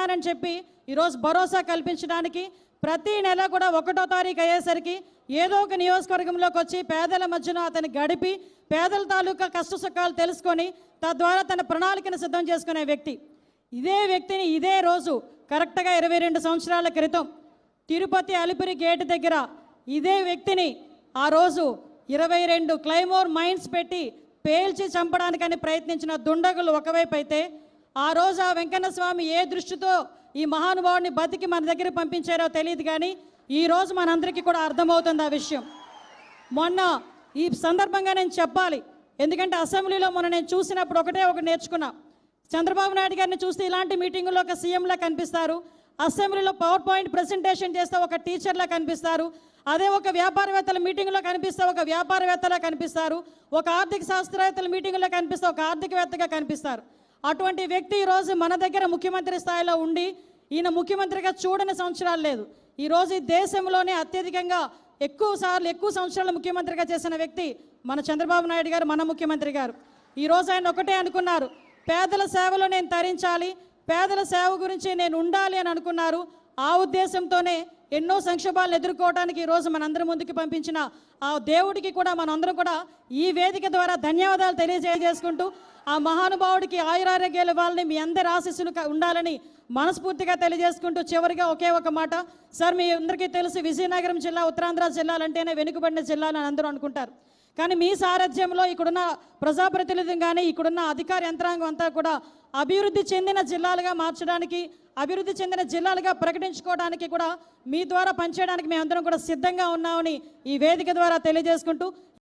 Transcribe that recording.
ఉన్నానని చెప్పి ఈరోజు భరోసా కల్పించడానికి ప్రతి నెల కూడా ఒకటో తారీఖు అయ్యేసరికి ఏదో ఒక నియోజకవర్గంలోకి వచ్చి పేదల మధ్యన అతను గడిపి పేదల తాలూకా కష్ట సుఖాలు తెలుసుకొని తద్వారా తన ప్రణాళికను సిద్ధం చేసుకునే వ్యక్తి. ఇదే వ్యక్తిని ఇదే రోజు కరెక్ట్గా ఇరవై రెండు సంవత్సరాల క్రితం తిరుపతి అలిపిరి గేటు దగ్గర ఇదే వ్యక్తిని ఆ రోజు ఇరవై రెండు క్లైమోర్ మైన్స్ పెట్టి పేల్చి చంపడానికని ప్రయత్నించిన దుండగులు ఒకవైపు అయితే ఆ రోజు ఆ వెంకన్న స్వామి ఏ దృష్టితో ఈ మహానుభావుడిని బతికి మన దగ్గర పంపించారో తెలియదు కానీ ఈరోజు మనందరికీ కూడా అర్థమవుతుంది ఆ విషయం. మొన్న ఈ సందర్భంగా నేను చెప్పాలి. ఎందుకంటే అసెంబ్లీలో మొన్న నేను చూసినప్పుడు ఒకటే ఒకటి నేర్చుకున్నా. చంద్రబాబు నాయుడు గారిని చూస్తే ఇలాంటి మీటింగుల్లో ఒక సీఎంలా కనిపిస్తారు. అసెంబ్లీలో పవర్ పాయింట్ ప్రజెంటేషన్ చేస్తే ఒక టీచర్లా కనిపిస్తారు. అదే ఒక వ్యాపారవేత్తల మీటింగ్లో కనిపిస్తే ఒక వ్యాపారవేత్తలా కనిపిస్తారు. ఒక ఆర్థిక శాస్త్రవేత్తల మీటింగ్లో కనిపిస్తే ఒక ఆర్థికవేత్తగా కనిపిస్తారు. అటువంటి వ్యక్తి ఈరోజు మన దగ్గర ముఖ్యమంత్రి స్థాయిలో ఉండి ఈయన ముఖ్యమంత్రిగా చూడని సంవత్సరాలు లేదు. ఈరోజు ఈ దేశంలోనే అత్యధికంగా ఎక్కువ సార్లు ఎక్కువ సంవత్సరాలు ముఖ్యమంత్రిగా చేసిన వ్యక్తి మన చంద్రబాబు నాయుడు గారు మన ముఖ్యమంత్రి గారు. ఈరోజు ఆయన ఒకటే అనుకున్నారు పేదల సేవలో నేను తరించాలి పేదల సేవ గురించి నేను ఉండాలి అని అనుకున్నారు. ఆ ఉద్దేశంతోనే ఎన్నో సంక్షోభాలను ఎదుర్కోవడానికి ఈరోజు మనందరి ముందుకు పంపించిన ఆ దేవుడికి కూడా మనందరం కూడా ఈ వేదిక ద్వారా ధన్యవాదాలు తెలియజేసుకుంటూ ఆ మహానుభావుడికి ఆయురారోగ్యాలు ఇవ్వాలని మీ అందరి ఆశీస్సులు ఉండాలని మనస్ఫూర్తిగా తెలియజేసుకుంటూ చివరిగా ఒకే ఒక మాట. సార్ మీ అందరికీ తెలుసు విజయనగరం జిల్లా ఉత్తరాంధ్ర జిల్లాలంటేనే వెనుకబడిన జిల్లా అని అందరూ అనుకుంటారు. కానీ మీ సారథ్యంలో ఇక్కడున్న ప్రజాప్రతినిధులు కానీ ఇక్కడున్న అధికార యంత్రాంగం అంతా కూడా అభివృద్ధి చెందిన జిల్లాలుగా మార్చడానికి అభివృద్ధి చెందిన జిల్లాలుగా ప్రకటించుకోవడానికి కూడా మీ ద్వారా పనిచేయడానికి మేమందరం కూడా సిద్ధంగా ఉన్నామని ఈ వేదిక ద్వారా తెలియజేసుకుంటూ